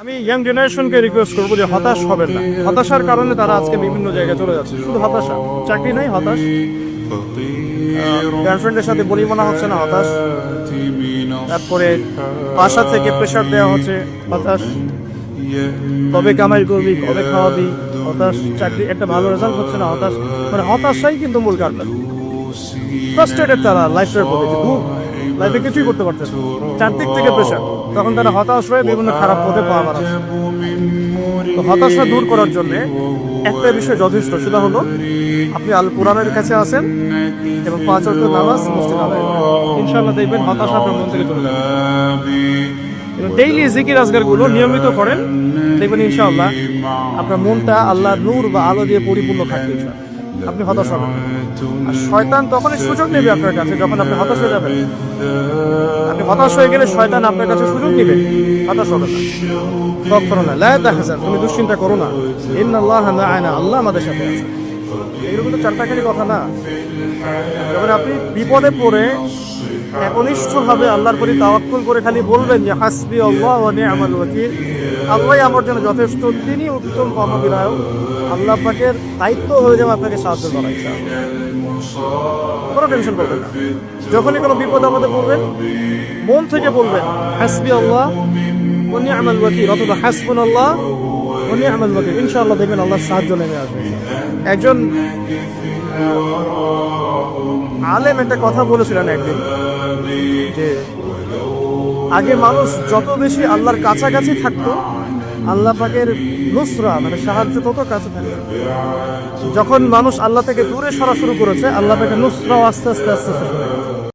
আমি young জেনারেশনকে request করব যে হতাশ হবেন না। হতাশার কারণে তারা আজকে বিভিন্ন জায়গায় চলে যাচ্ছে। শুধু হতাশা। চাকরি নাই, হতাশ। গার্লফ্রেন্ডের সাথে বলি বলা হচ্ছে না, হতাশ। তারপরে বাসা থেকে প্রেশার দেওয়া হচ্ছে, হতাশ। কবে কামাই করবি, কবে খাওয়াবি, হতাশ। চাকরি একটা ভালো রেজাল্ট হচ্ছে না, হতাশ। মানে হতাশাই কিন্তু মূল কারণ। ফ্রাস্ট্রেটেড তারা লাইফের প্রতি লাইফে কিছুই করতে পারতেছে। চারদিক থেকে প্রেশার তখন তারা হতাশ হয়ে বিভিন্ন খারাপ পথে পা বাড়াচ্ছে তো হতাশা দূর করার জন্য একটা বিষয় যথেষ্ট সেটা হলো, আপনি আল কোরআনের কাছে আসেন এবং পাঁচ অর্থ নামাজ মসজিদ আদায়। ইনশাআল্লাহ দেখবেন হতাশা আপনার মন থেকে চলে যাবে এবং ডেইলি জিকির আজগারগুলো নিয়মিত করেন দেখবেন ইনশাআল্লাহ আপনার মনটা আল্লাহর নূর বা আলো দিয়ে পরিপূর্ণ থাকবে ইনশাআল্লাহ। আপনি হতাশ হবেন। আর শয়তান তখনই সুযোগ নেবে আপনার কাছে যখন আপনি হতাশ হয়ে যাবেন। আপনি হতাশ হয়ে গেলে শয়তান আপনার কাছে সুযোগ নেবে। হতাশ হবে না। করো না। লা যান তুমি দুশ্চিন্তা করো না। ইন্নাল্লাহ মা'ানা আল্লাহ আমাদের সাথে আছে। এরকম তো চারটাখানি কথা না। যখন আপনি বিপদে পড়ে একনিষ্ঠভাবে আল্লাহর প্রতি তাওয়াক্কুল করে খালি বলবেন যে, হাসবি আল্লাহ ওয়া নি'মাল ওয়াকিল। আল্লাহ আমার জন্য যথেষ্ট, তিনি উত্তম কর্মবিধায়ক। আল্লাহ পাকের দায়িত্ব হয়ে যাবে আপনাকে সাহায্য করা কোনো টেনশন করবেন না। যখনই কোনো বিপদ আপদে পড়বেন, মন থেকে বলবেন, হাসবি আল্লাহ ও নি'মাল ওয়াকিল, অথবা হাসবুন আল্লাহ ও নি'মাল ওয়াকিল। ইনশাআল্লাহ দেখবেন আল্লাহর সাহায্য নেমে আসবে। একজন আলেম একটা কথা বলেছিলেন একদিন, যে আগে মানুষ যত বেশি আল্লাহর কাছাকাছি থাকতো, আল্লাহ পাকের নুসরা মানে সাহায্য তত কাছে থাকে যখন মানুষ আল্লাহ থেকে দূরে সরা শুরু করেছে, আল্লাহ পাকের নুসরাও আস্তে আস্তে আস্তে আস্তে।